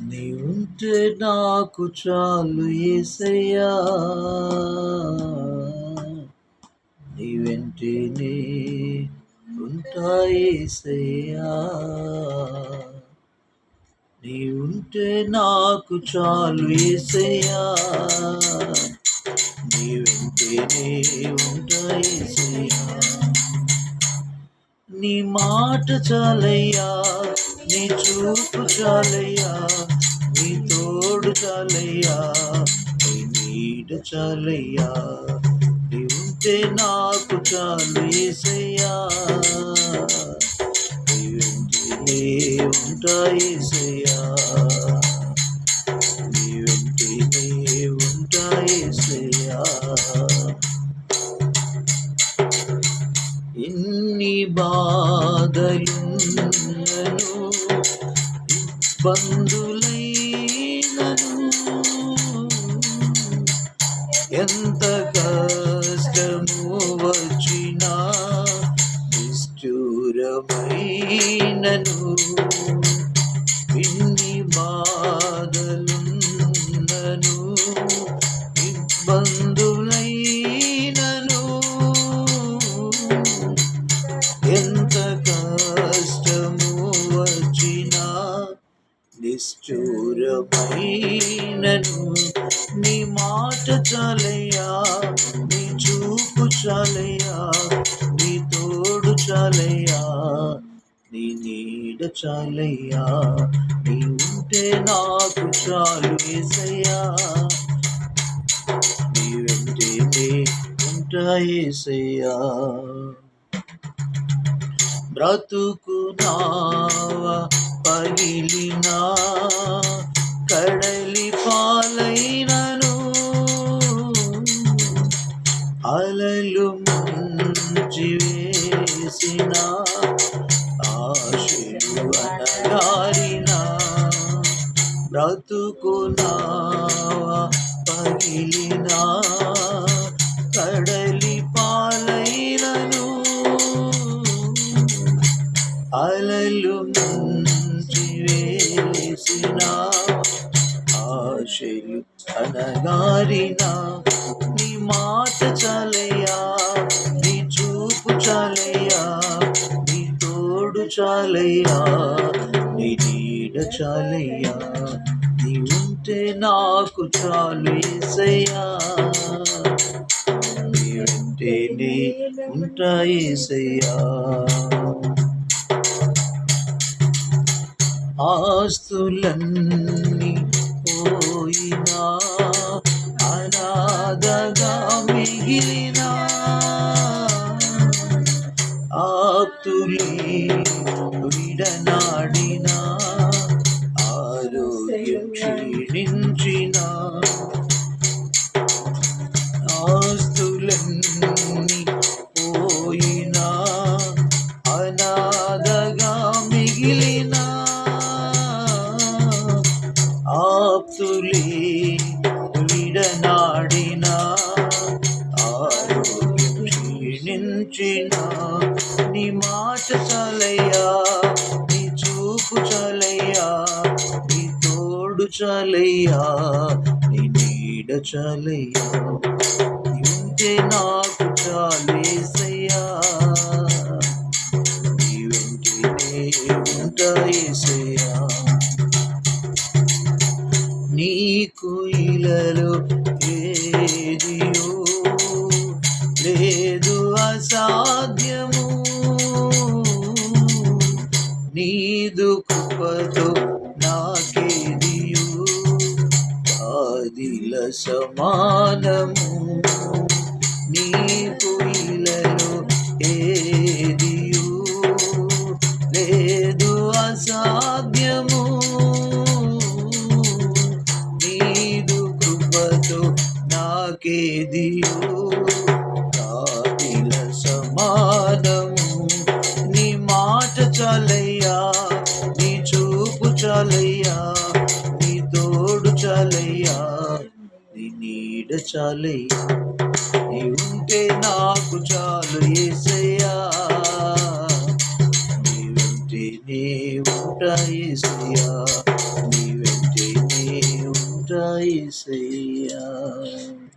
నీవుంటే నాకు చాలు ఏసయ్యా. నీ వెంటనే ఉంటా ఏసయ్యా. నీవుంటే నాకు చాలు ఏసయ్యా. నీ వెంటనే ఉంటా ఏసయ్యా. నీ మాట చాలయ్యా. నీ చూపు చాలయ్యా నీ తోడు చాలయ్యా నీ నీడ చాలయ్యా. నీ ఉంటే నాకు చాలు ఏసయ్యా. నీ వెంటనే ఉంటా ఏసయ్యా. నీ వెంటనే ఉంటా ఏసయ్యా. ఎన్ని బాధలు ఇబ్బందులైనను ఎంతగా పైనను నీ మాట చాలయ్యా నీ చూపు చాలయ్యా నీ తోడు చాలయ్యా నీ నీడ చాలయ్యా నీ ఉంటే నాకు చాలు ఏసయ్యా. నీ వెంటే నీ ఉంటా ఏసయ్యా. బ్రతుకు నావ పగిలినా కడలి పాలైనను. అలలు ముంచి వేసిన ఆశలు అనగారిన బ్రతుకు నావ కడలి ఆశలు అనగారిన నీ మాట చాలయ్యా నీ చూపు చాలయ్యా నీ తోడు చాలయ్యా నీ నీడ చాలయ్యా నీ ఉంటే నాకు చాలు ఏసయ్యా. నీ ఉంటేనే ఉంటా ఏసయ్యా. ఆస్తులన్నీ పోయినా అనాథగా మిగిలిన ఆప్తులి విడనాడిన క్షీణించిన నీ మాట చాలయ్యా నీ చూపు చాలయ్యా నీ తోడు చాలయ్యా నీ నీడ చాలయ్యా. నీ ఉంటే నాకు చాలేసయ్యా నీ వెంటనే ఉంటాయేసయ్యా నీకు ఇలలో లేదు అసాధ్యము. నీదు కృపతో నాకేదియు ఆదిల సమానము. నీకు ఇలలో చాలే. నీ ఉంటే నాకు చాలు ఏసయ్యా. నీ వెంటే నీ ఉంటా ఏసయ్యా.